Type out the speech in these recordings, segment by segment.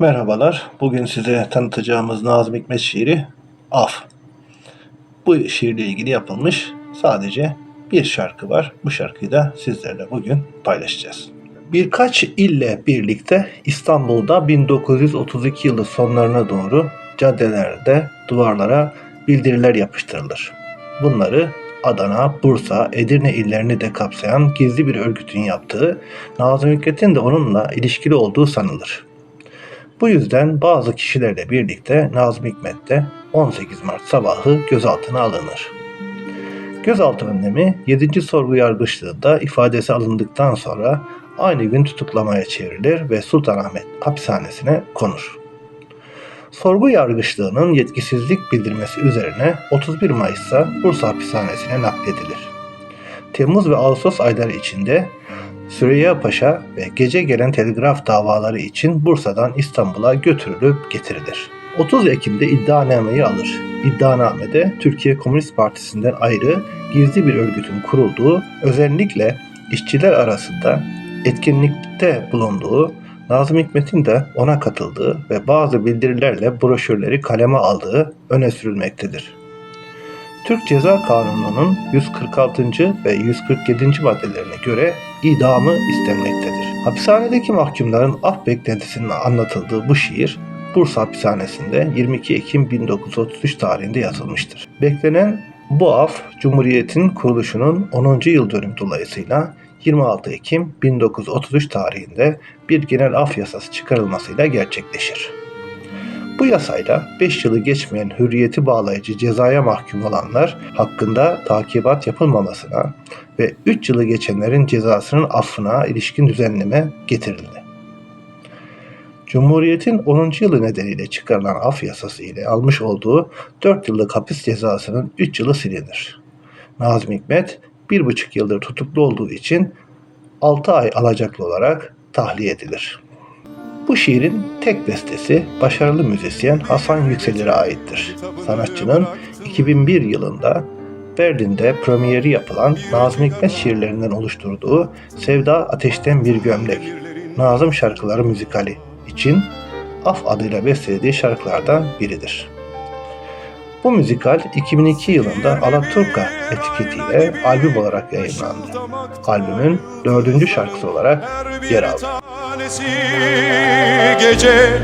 Merhabalar. Bugün size tanıtacağımız Nazım Hikmet şiiri Af. Bu şiirle ilgili yapılmış sadece bir şarkı var. Bu şarkıyı da sizlerle bugün paylaşacağız. Birkaç ille birlikte İstanbul'da 1932 yılı sonlarına doğru caddelerde, duvarlara bildiriler yapıştırılır. Bunları Adana, Bursa, Edirne illerini de kapsayan gizli bir örgütün yaptığı, Nazım Hikmet'in de onunla ilişkili olduğu sanılır. Bu yüzden bazı kişilerle birlikte Nazım Hikmet de 18 Mart sabahı gözaltına alınır. Gözaltı önlemi 7. sorgu yargıçlığında ifadesi alındıktan sonra aynı gün tutuklamaya çevrilir ve Sultanahmet hapishanesine konur. Sorgu yargıçlığının yetkisizlik bildirmesi üzerine 31 Mayıs'ta Bursa hapishanesine nakledilir. Temmuz ve Ağustos ayları içinde Süreyya Paşa ve gece gelen telgraf davaları için Bursa'dan İstanbul'a götürülüp getirilir. 30 Ekim'de iddianameyi alır. İddianamede Türkiye Komünist Partisi'nden ayrı gizli bir örgütün kurulduğu, özellikle işçiler arasında etkinlikte bulunduğu, Nazım Hikmet'in de ona katıldığı ve bazı bildirilerle broşürleri kaleme aldığı öne sürülmektedir. Türk Ceza Kanunu'nun 146. ve 147. maddelerine göre idamı istenmektedir. Hapishanedeki mahkumların af beklentisinin anlatıldığı bu şiir Bursa hapishanesinde 22 Ekim 1933 tarihinde yazılmıştır. Beklenen bu af Cumhuriyet'in kuruluşunun 10. yıl dönüm dolayısıyla 26 Ekim 1933 tarihinde bir genel af yasası çıkarılmasıyla gerçekleşir. Bu yasayla 5 yılı geçmeyen hürriyeti bağlayıcı cezaya mahkum olanlar hakkında takibat yapılmamasına ve 3 yılı geçenlerin cezasının affına ilişkin düzenleme getirildi. Cumhuriyetin 10. yılı nedeniyle çıkarılan af yasası ile almış olduğu 4 yıllık hapis cezasının 3 yılı silinir. Nazım Hikmet 1,5 yıldır tutuklu olduğu için 6 ay alacaklı olarak tahliye edilir. Bu şiirin tek bestesi başarılı müzisyen Hasan Yükselir'e aittir. Sanatçının 2001 yılında Berlin'de premieri yapılan Nazım Hikmet şiirlerinden oluşturduğu Sevda Ateşten Bir Gömlek, Nazım Şarkıları Müzikali için Af adıyla bestelediği şarkılardan biridir. Bu müzikal 2002 yılında Alaturka etiketiyle albüm olarak yayınlandı. Albümün dördüncü şarkısı olarak yer aldı. Gece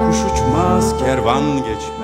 Kuş uçmaz kervan geçmez